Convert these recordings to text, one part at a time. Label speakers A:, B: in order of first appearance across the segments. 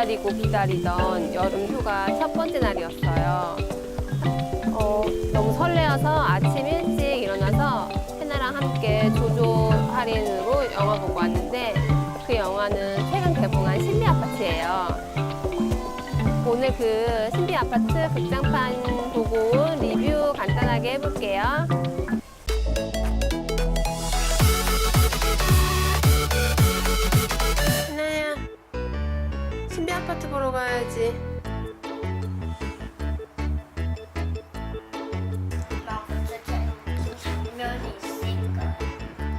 A: 기다리고 기다리던 여름 휴가 첫 번째 날이었어요. 어, 너무 설레어서 아침 일찍 일어나서 해나랑 함께 조조 할인으로 영화 보고 왔는데 그 영화는 최근 개봉한 신비 아파트예요. 오늘 그 신비 아파트 극장판 보고 온 리뷰 간단하게 해볼게요. 신비 아파트 보러 가야지.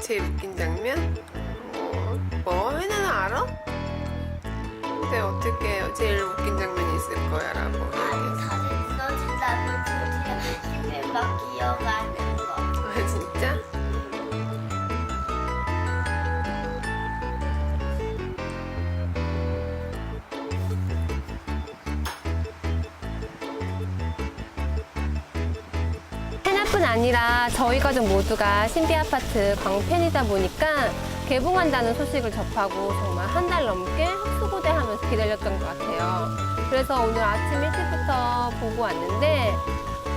A: 제일 웃긴 장면? 뭐, 뭐 해나는 알아? 근데 어떻게 제일 웃긴 장면이 있을 거야라고 얘기했어. 해나뿐 아니라 저희 가족 모두가 신비 아파트 광팬이다 보니까 개봉한다는 소식을 접하고 정말 한 달 넘게 흡수고대하면서 기다렸던 것 같아요. 그래서 오늘 아침 일찍부터 보고 왔는데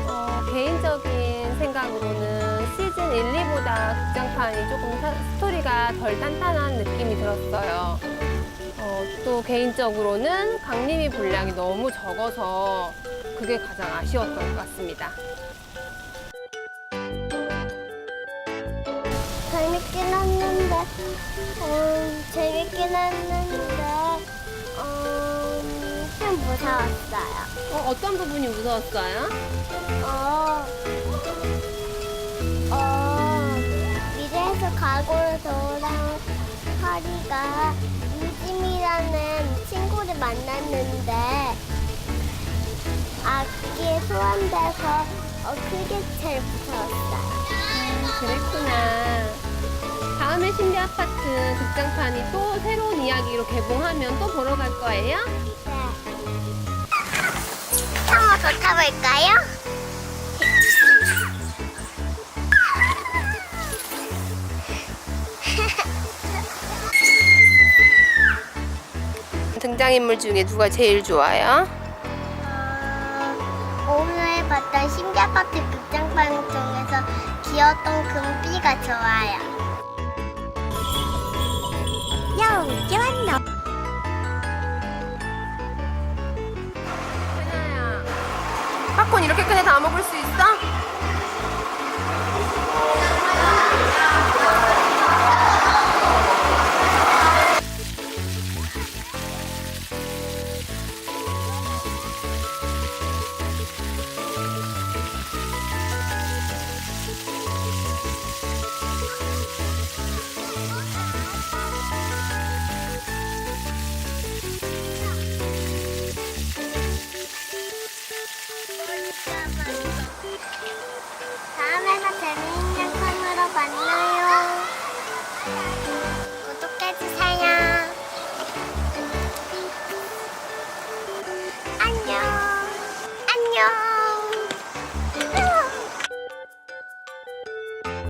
A: 어, 개인적인 생각으로는 시즌 1, 2보다 극장판이 조금 사- 스토리가 덜 탄탄한 느낌이 들었어요. 어, 또 개인적으로는 강림이 분량이 너무 적어서 그게 가장 아쉬웠던 것 같습니다.
B: 음, 재밌긴 했는데, 음, 좀 무서웠어요.
A: 어, 어떤 부분이 무서웠어요?
B: 어, 어, 미래에서 과거로 돌아온 하리가 유심이라는 친구를 만났는데 악기에 소환돼서 어, 그게 제일 무서웠어요.
A: 그랬구나. 다음에 신비 아파트 극장판이 또 새로운 이야기로 개봉하면 또 보러 갈 거예요?
B: 네. 한번 더 타볼까요?
A: 등장인물 중에 누가 제일 좋아요?
B: 어, 오늘 봤던 신비 아파트 극장판 중에서 귀여웠던 금비가 좋아요. 여기 왔노?
A: 하나야. 팝콘 이렇게 큰애다 먹을 수 있어?